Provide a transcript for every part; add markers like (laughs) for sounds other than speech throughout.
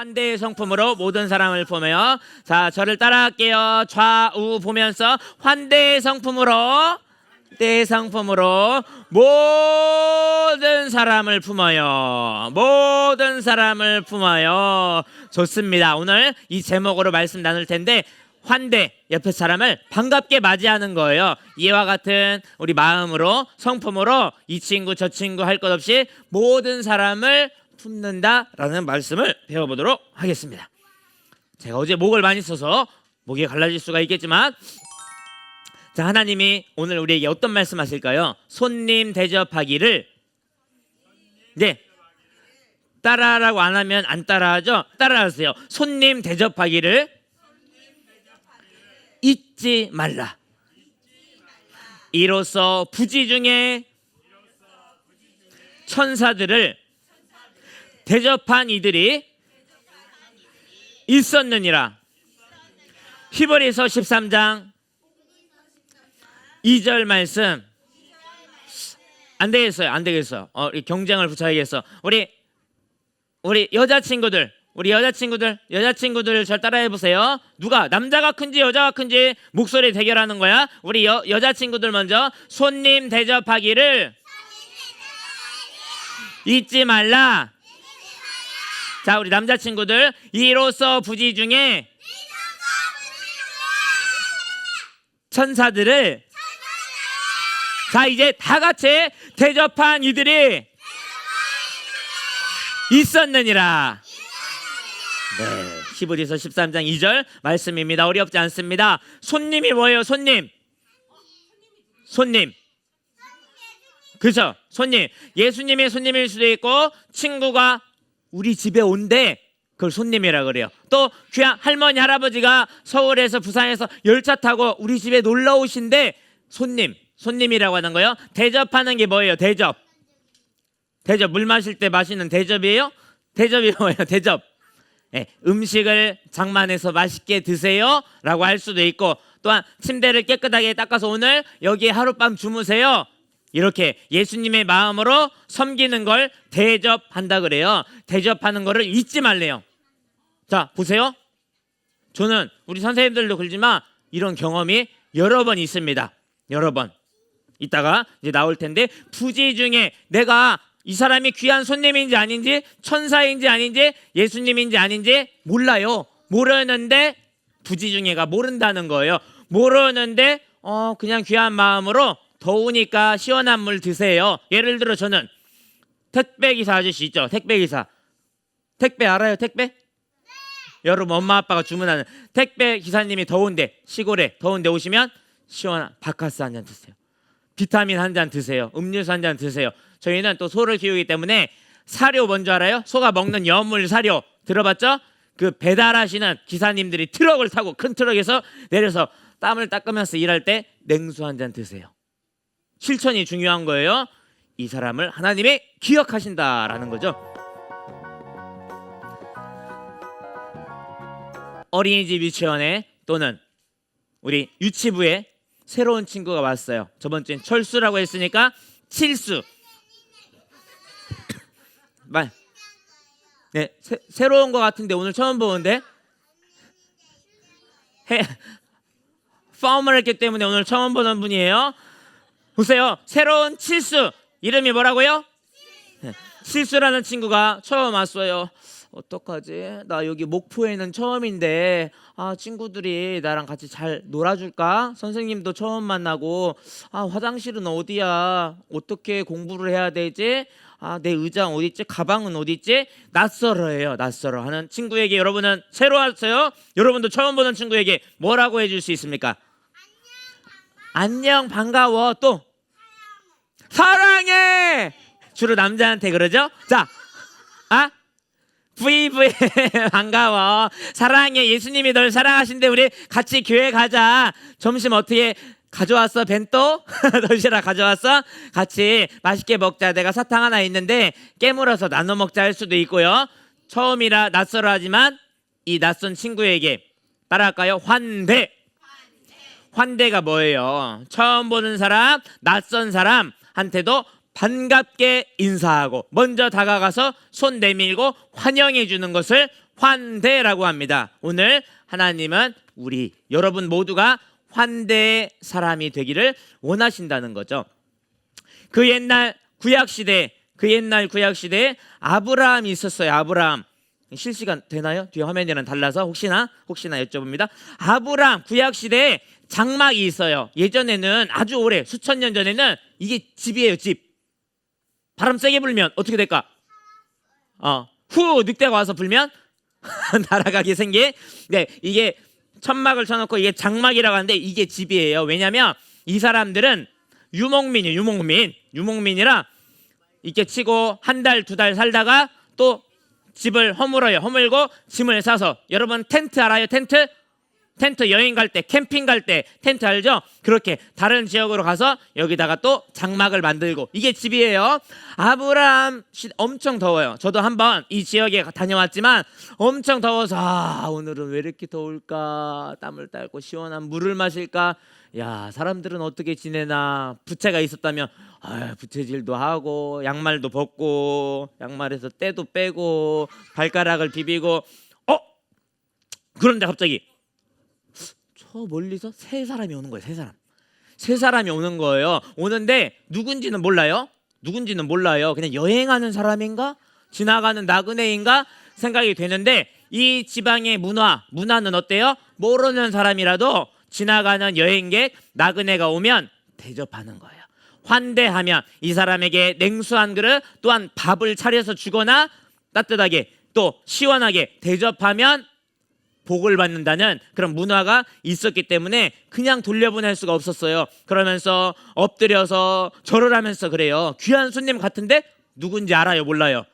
환대의 성품으로 모든 사람을 품어요. 자, 저를 따라할게요. 좌우 보면서 환대의 성품으로 때 상품으로 모든 사람을 품어요. 모든 사람을 품어요. 좋습니다. 오늘 이 제목으로 말씀 나눌 텐데 환대 옆에 사람을 반갑게 맞이하는 거예요. 이와 같은 우리 마음으로 성품으로 이 친구 저 친구 할 것 없이 모든 사람을 품는다라는 말씀을 배워보도록 하겠습니다. 제가 어제 목을 많이 써서 목이 갈라질 수가 있겠지만 자 하나님이 오늘 우리에게 어떤 말씀하실까요? 손님 대접하기를 네 따라라고 안 하면 안 따라하죠. 따라하세요. 손님 대접하기를 잊지 말라. 이로써 부지 중에 천사들을 대접한 이들이 있었느니라. 히브리서 13장 2절 말씀 안 되겠어요. 안 되겠어. 어, 경쟁을 붙여야겠어. 우리 우리 여자 친구들 우리 여자 친구들 여자 친구들 절 따라해 보세요. 누가 남자가 큰지 여자가 큰지 목소리 대결하는 거야. 우리 여, 여자 친구들 먼저 손님 대접하기를 잊지 말라. 자, 우리 남자친구들 이로써 부지 중에 천사들을 자, 이제 다 같이 대접한 이들이 있었느니라. 네, 히브리서 13장 2절 말씀입니다. 어렵지 않습니다. 손님이 뭐예요? 손님. 손님. 그죠? 손님. 예수님이 손님일 수도 있고 친구가 우리 집에 온대. 그걸 손님이라 그래요. 또 귀한 할머니 할아버지가 서울에서 부산에서 열차 타고 우리 집에 놀러 오신데 손님, 손님이라고 하는 거예요. 대접하는 게 뭐예요? 대접. 대접 물 마실 때 마시는 대접이에요? 대접이 뭐예요? (laughs) 대접. 예, 음식을 장만해서 맛있게 드세요라고 할 수도 있고 또한 침대를 깨끗하게 닦아서 오늘 여기에 하룻밤 주무세요. 이렇게 예수님의 마음으로 섬기는 걸 대접한다 그래요. 대접하는 거를 잊지 말래요. 자, 보세요. 저는 우리 선생님들도 그러지만 이런 경험이 여러 번 있습니다. 여러 번. 이따가 이제 나올 텐데 부지 중에 내가 이 사람이 귀한 손님인지 아닌지 천사인지 아닌지 예수님인지 아닌지 몰라요. 모르는데 부지 중에가 모른다는 거예요. 모르는데 어 그냥 귀한 마음으로 더우니까 시원한 물 드세요. 예를 들어 저는 택배 기사 아저씨 있죠. 택배 기사. 택배 알아요? 택배? 여러분 엄마 아빠가 주문하는 택배 기사님이 더운데 시골에 더운데 오시면 시원한 바카스 한 잔 드세요. 비타민 한 잔 드세요. 음료수 한 잔 드세요. 저희는 또 소를 키우기 때문에 사료 뭔지 알아요? 소가 먹는 여물 사료 들어봤죠? 그 배달하시는 기사님들이 트럭을 타고 큰 트럭에서 내려서 땀을 닦으면서 일할 때 냉수 한 잔 드세요. 실천이 중요한 거예요. 이 사람을 하나님이 기억하신다라는 거죠. 어린이집 유치원에 또는 우리 유치부에 새로운 친구가 왔어요. 저번 주엔 철수라고 했으니까 칠수. (coughs) 말. 네, 새, 새로운 것 같은데 오늘 처음 보는데. 해, (laughs) 파움을 했기 때문에 오늘 처음 보는 분이에요. 보세요. 새로운 칠수. 이름이 뭐라고요? 네, 칠수라는 친구가 처음 왔어요. 어떡하지? 나 여기 목포에는 처음인데 아 친구들이 나랑 같이 잘 놀아줄까? 선생님도 처음 만나고 아 화장실은 어디야? 어떻게 공부를 해야 되지? 아 내 의장 어디 있지? 가방은 어디 있지? 낯설어해요. 낯설어 하는 친구에게 여러분은 새로 왔어요. 여러분도 처음 보는 친구에게 뭐라고 해줄 수 있습니까? 안녕 반가워 또 사랑해! 주로 남자한테 그러죠? 자, 아? VV (laughs) 반가워. 사랑해. 예수님이 널 사랑하신데 우리 같이 교회 가자. 점심 어떻게 가져왔어? 벤또? 도시락 (laughs) 가져왔어? 같이 맛있게 먹자. 내가 사탕 하나 있는데 깨물어서 나눠 먹자 할 수도 있고요. 처음이라 낯설어 하지만 이 낯선 친구에게 따라할까요? 환대. 환대가 뭐예요? 처음 보는 사람 낯선 사람 한테도 반갑게 인사하고 먼저 다가가서 손 내밀고 환영해 주는 것을 환대라고 합니다. 오늘 하나님은 우리 여러분 모두가 환대의 사람이 되기를 원하신다는 거죠. 그 옛날 구약 시대 그 옛날 구약 시대에 아브라함이 있었어요. 아브라함 실시간 되나요? 뒤에 화면이랑 달라서 혹시나 혹시나 여쭤봅니다. 아브라함 구약 시대에 장막이 있어요. 예전에는 아주 오래 수천 년 전에는 이게 집이에요, 집. 바람 세게 불면 어떻게 될까? 어, 후 늑대가 와서 불면 (laughs) 날아가게 생긴. 네, 이게 천막을 쳐놓고 이게 장막이라고 하는데 이게 집이에요. 왜냐하면 이 사람들은 유목민이에요. 유목민, 유목민이라 이렇게 치고 한 달 두 달 살다가 또 집을 허물어요. 허물고 짐을 싸서 여러분 텐트 알아요? 텐트? 텐트 여행 갈 때, 캠핑 갈 때 텐트 알죠? 그렇게 다른 지역으로 가서 여기다가 또 장막을 만들고 이게 집이에요. 아브라함 시 엄청 더워요. 저도 한번 이 지역에 다녀왔지만 엄청 더워서 아, 오늘은 왜 이렇게 더울까? 땀을 딸고 시원한 물을 마실까? 야, 사람들은 어떻게 지내나? 부채가 있었다면 아, 부채질도 하고 양말도 벗고 양말에서 때도 빼고 발가락을 비비고 어? 그런데 갑자기 저 멀리서 세 사람이 오는 거예요. 세 사람. 세 사람이 오는 거예요. 오는데 누군지는 몰라요. 누군지는 몰라요. 그냥 여행하는 사람인가? 지나가는 나그네인가? 생각이 되는데 이 지방의 문화, 문화는 어때요? 모르는 사람이라도 지나가는 여행객, 나그네가 오면 대접하는 거예요. 환대하면 이 사람에게 냉수 한 그릇 또한 밥을 차려서 주거나 따뜻하게 또 시원하게 대접하면 복을 받는다는 그런 문화가 있었기 때문에 그냥 돌려보낼 수가 없었어요. 그러면서 엎드려서 절을 하면서 그래요. 귀한 손님 같은데 누군지 알아요? 몰라요?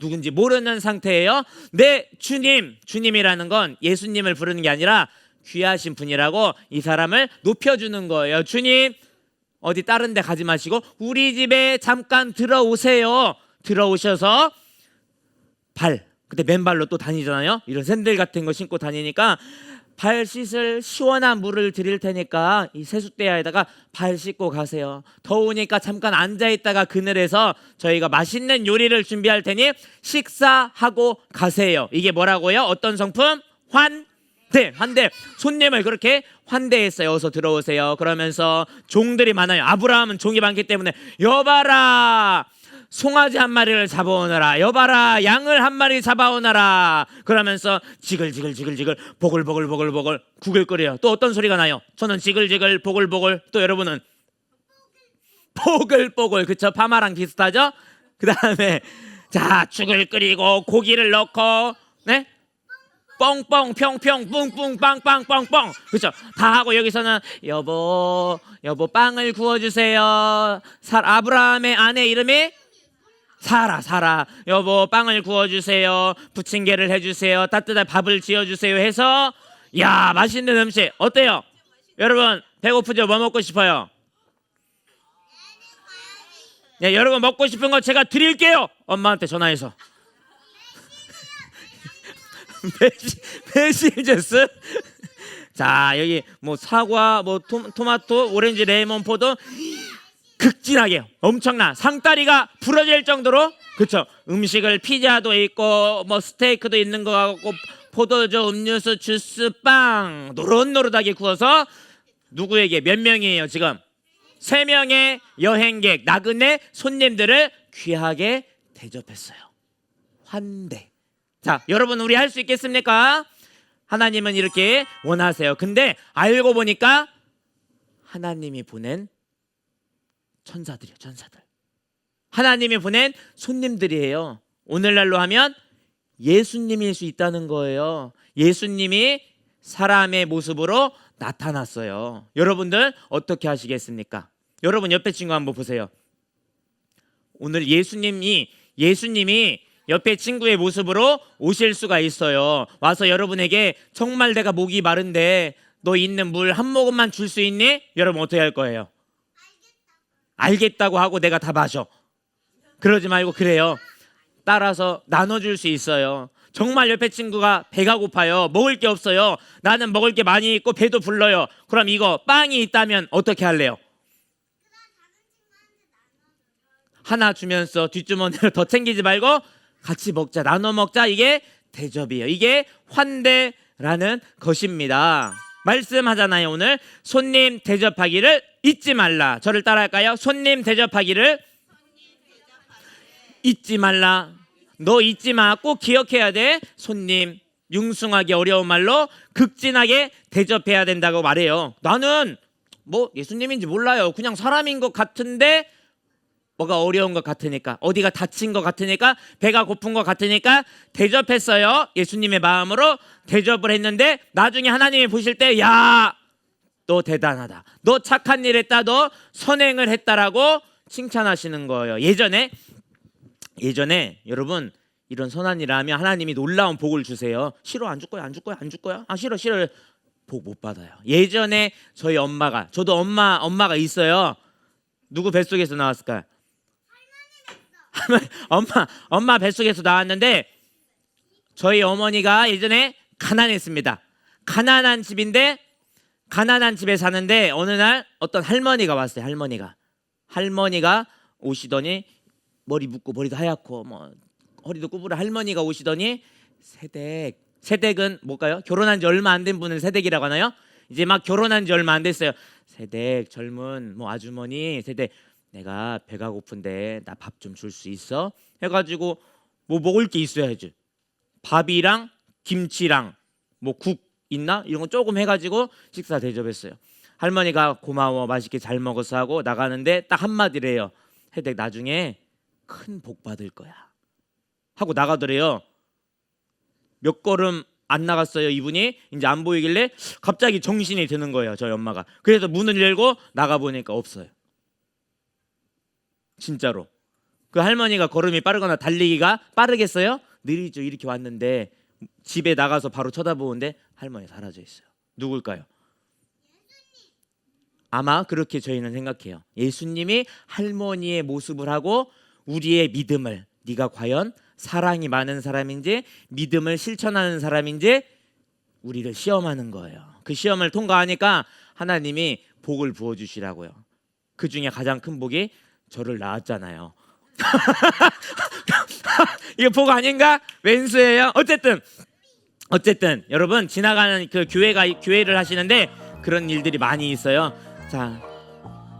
누군지 모르는 상태예요. 내 주님, 주님이라는 건 예수님을 부르는 게 아니라 귀하신 분이라고 이 사람을 높여주는 거예요. 주님, 어디 다른 데 가지 마시고 우리 집에 잠깐 들어오세요. 들어오셔서 발 그때 맨발로 또 다니잖아요. 이런 샌들 같은 거 신고 다니니까 발 씻을 시원한 물을 드릴 테니까 이 세숫대야에다가 발 씻고 가세요. 더우니까 잠깐 앉아 있다가 그늘에서 저희가 맛있는 요리를 준비할 테니 식사하고 가세요. 이게 뭐라고요? 어떤 성품? 환 대. 환대. 손님을 그렇게 환대했어요. 어서 들어오세요. 그러면서 종들이 많아요. 아브라함은 종이 많기 때문에 여봐라. 송아지 한 마리를 잡아오너라 여봐라 양을 한 마리 잡아오너라 그러면서 지글지글지글지글 보글보글보글보글 끓여요 또 어떤 소리가 나요 저는 지글지글 보글보글 또 여러분은 보글보글 그쵸 파마랑 비슷하죠 그 다음에 자 죽을 끓이고 고기를 넣고 네 뻥뻥 평평 뿡뿡 빵빵 뻥뻥. 그렇죠 다 하고 여기서는 여보 여보 빵을 구워주세요. 살 아브라함의 아내 이름이? 사라 사라. 여보 빵을 구워주세요. 부침개를 해주세요. 따뜻한 밥을 지어주세요 해서 야 맛있는 음식. 어때요? 여러분 배고프죠? 뭐 먹고 싶어요? 야, 여러분 먹고 싶은 거 제가 드릴게요. 엄마한테 전화해서 메시, 메시저스? 자 여기 뭐 사과 뭐 토, 토마토 오렌지 레몬 포도 극진하게 엄청난 상다리가 부러질 정도로 그쵸? 음식을 피자도 있고 뭐 스테이크도 있는 거 같고 포도주 음료수 주스 빵 노릇노릇하게 구워서 누구에게 몇 명이에요 지금? 세 명의 여행객 나그네 손님들을 귀하게 대접했어요. 환대 자 여러분 우리 할 수 있겠습니까 하나님은 이렇게 원하세요 근데 알고 보니까 하나님이 보낸 천사들이요, 천사들. 하나님이 보낸 손님들이에요. 오늘날로 하면 예수님일 수 있다는 거예요. 예수님이 사람의 모습으로 나타났어요. 여러분들 어떻게 하시겠습니까? 여러분 옆에 친구 한번 보세요. 오늘 예수님이 예수님이 옆에 친구의 모습으로 오실 수가 있어요. 와서 여러분에게 정말 내가 목이 마른데 너 있는 물 한 모금만 줄 수 있니? 여러분 어떻게 할 거예요? 알겠다고 하고 내가 다 마셔. 그러지 말고 그래요. 따라서 나눠줄 수 있어요. 정말 옆에 친구가 배가 고파요. 먹을 게 없어요. 나는 먹을 게 많이 있고 배도 불러요. 그럼 이거 빵이 있다면 어떻게 할래요? 하나 주면서 뒷주머니를 더 챙기지 말고 같이 먹자. 나눠 먹자. 이게 대접이에요. 이게 환대라는 것입니다. 말씀하잖아요. 오늘 손님 대접하기를 잊지 말라. 저를 따라할까요? 손님 대접하기를 잊지 말라. 너 잊지 마. 꼭 기억해야 돼. 손님 융숭하게 어려운 말로 극진하게 대접해야 된다고 말해요. 나는 뭐 예수님인지 몰라요. 그냥 사람인 것 같은데 뭐가 어려운 것 같으니까 어디가 다친 것 같으니까 배가 고픈 것 같으니까 대접했어요. 예수님의 마음으로 대접을 했는데 나중에 하나님이 보실 때 야, 너 대단하다. 너 착한 일 했다. 너 선행을 했다라고 칭찬하시는 거예요. 예전에 예전에 여러분 이런 선한 일을 하면 하나님이 놀라운 복을 주세요. 싫어 안 줄 거야 안 줄 거야 안 줄 거야 아 싫어 싫어 복 못 받아요. 예전에 저희 엄마가 저도 엄마 엄마가 있어요. 누구 뱃속에서 나왔을까요? 엄마 엄마 뱃속에서 나왔는데 저희 어머니가 예전에 가난했습니다. 가난한 집인데 가난한 집에 사는데 어느 날 어떤 할머니가 왔어요. 할머니가 할머니가 오시더니 머리 묶고 머리도 하얗고 뭐 허리도 구부러 할머니가 오시더니 세댁 세댁은 뭘까요? 결혼한 지 얼마 안 된 분을 세댁이라고 하나요? 이제 막 결혼한 지 얼마 안 됐어요. 세댁 젊은 뭐 아주머니 세댁 내가 배가 고픈데 나 밥 좀 줄 수 있어? 해가지고 뭐 먹을 게 있어야지. 밥이랑 김치랑 뭐 국 있나 이런 거 조금 해가지고 식사 대접했어요. 할머니가 고마워 맛있게 잘 먹어서 하고 나가는데 딱 한마디래요. 해댁 나중에 큰 복 받을 거야. 하고 나가더래요. 몇 걸음 안 나갔어요. 이분이 이제 안 보이길래 갑자기 정신이 드는 거예요. 저희 엄마가. 그래서 문을 열고 나가 보니까 없어요. 진짜로. 그 할머니가 걸음이 빠르거나 달리기가 빠르겠어요? 느리죠. 이렇게 왔는데 집에 나가서 바로 쳐다보는데 할머니 사라져 있어요. 누굴까요? 아마 그렇게 저희는 생각해요. 예수님이 할머니의 모습을 하고 우리의 믿음을 네가 과연 사랑이 많은 사람인지 믿음을 실천하는 사람인지 우리를 시험하는 거예요. 그 시험을 통과하니까 하나님이 복을 부어 주시라고요. 그 중에 가장 큰 복이 저를 낳았잖아요. (laughs) 이거 복 아닌가? 왼수예요. 어쨌든 어쨌든 여러분 지나가는 그 교회가 교회를 하시는데 그런 일들이 많이 있어요. 자,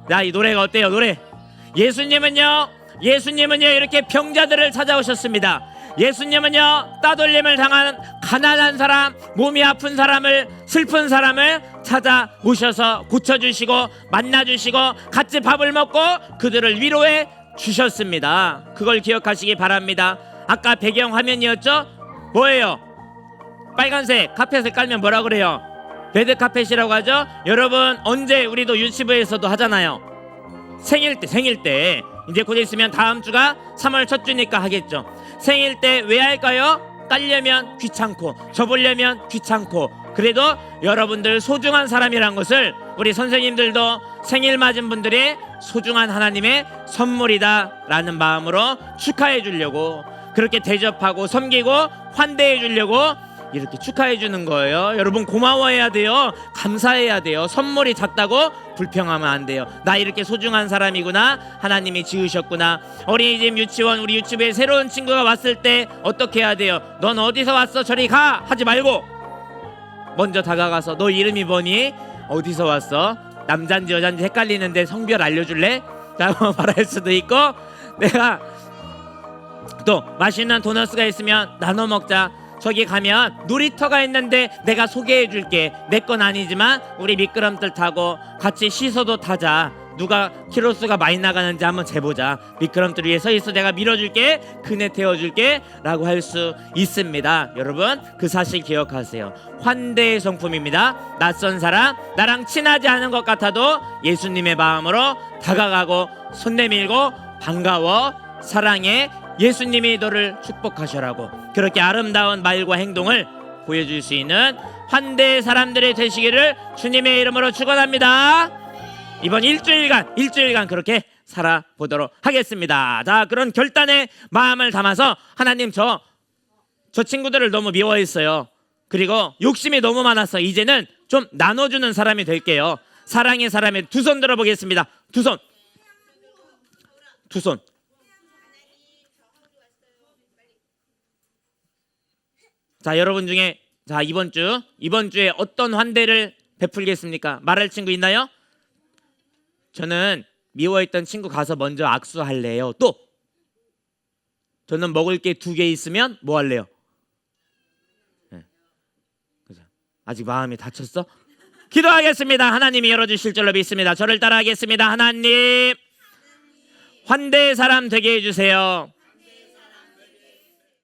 자이 노래가 어때요? 노래. 예수님은요, 예수님은요 이렇게 병자들을 찾아오셨습니다. 예수님은요 따돌림을 당한 가난한 사람, 몸이 아픈 사람을 슬픈 사람을 찾아 오셔서 고쳐주시고 만나주시고 같이 밥을 먹고 그들을 위로해 주셨습니다. 그걸 기억하시기 바랍니다. 아까 배경 화면이었죠? 뭐예요? 빨간색 카펫을 깔면 뭐라 그래요? 레드 카펫이라고 하죠. 여러분 언제 우리도 유치부에서도 하잖아요. 생일 때 생일 때 이제 곧 있으면 다음 주가 3월 첫 주니까 하겠죠. 생일 때 왜 할까요? 깔려면 귀찮고 접으려면 귀찮고 그래도 여러분들 소중한 사람이란 것을 우리 선생님들도 생일 맞은 분들이 소중한 하나님의 선물이다라는 마음으로 축하해 주려고 그렇게 대접하고 섬기고 환대해 주려고 이렇게 축하해 주는 거예요. 여러분 고마워해야 돼요. 감사해야 돼요. 선물이 작다고 불평하면 안 돼요. 나 이렇게 소중한 사람이구나. 하나님이 지으셨구나. 어린이집 유치원 우리 유치부에 새로운 친구가 왔을 때 어떻게 해야 돼요? 넌 어디서 왔어? 저리 가. 하지 말고 먼저 다가가서 너 이름이 뭐니? 어디서 왔어? 남잔지 여잔지 헷갈리는데 성별 알려줄래? 라고 (laughs) 말할 수도 있고 내가 또 맛있는 도너스가 있으면 나눠 먹자. 저기 가면 놀이터가 있는데 내가 소개해 줄게. 내 건 아니지만 우리 미끄럼틀 타고 같이 시소도 타자. 누가 키로수가 많이 나가는지 한번 재보자. 미끄럼틀 위에 서 있어 내가 밀어줄게. 그네 태워줄게. 라고 할 수 있습니다. 여러분 그 사실 기억하세요. 환대의 성품입니다. 낯선 사람, 나랑 친하지 않은 것 같아도 예수님의 마음으로 다가가고 손 내밀고 반가워 사랑해 예수님이 너를 축복하셔라고 그렇게 아름다운 말과 행동을 보여줄 수 있는 환대의 사람들이 되시기를 주님의 이름으로 축원합니다. 이번 일주일간 일주일간 그렇게 살아보도록 하겠습니다. 자 그런 결단의 마음을 담아서 하나님 저저 친구들을 너무 미워했어요. 그리고 욕심이 너무 많아서 이제는 좀 나눠주는 사람이 될게요. 사랑의 사람의 두 손 들어보겠습니다. 두 손. 두 손. 자, 여러분 중에 자, 이번 주 이번 주에 어떤 환대를 베풀겠습니까? 말할 친구 있나요? 저는 미워했던 친구 가서 먼저 악수할래요. 또 저는 먹을 게 두 개 있으면 뭐 할래요? 네. 아직 마음이 다쳤어? 기도하겠습니다. 하나님이 열어주실 줄로 믿습니다. 저를 따라하겠습니다. 하나님 환대의 사람 되게 해주세요.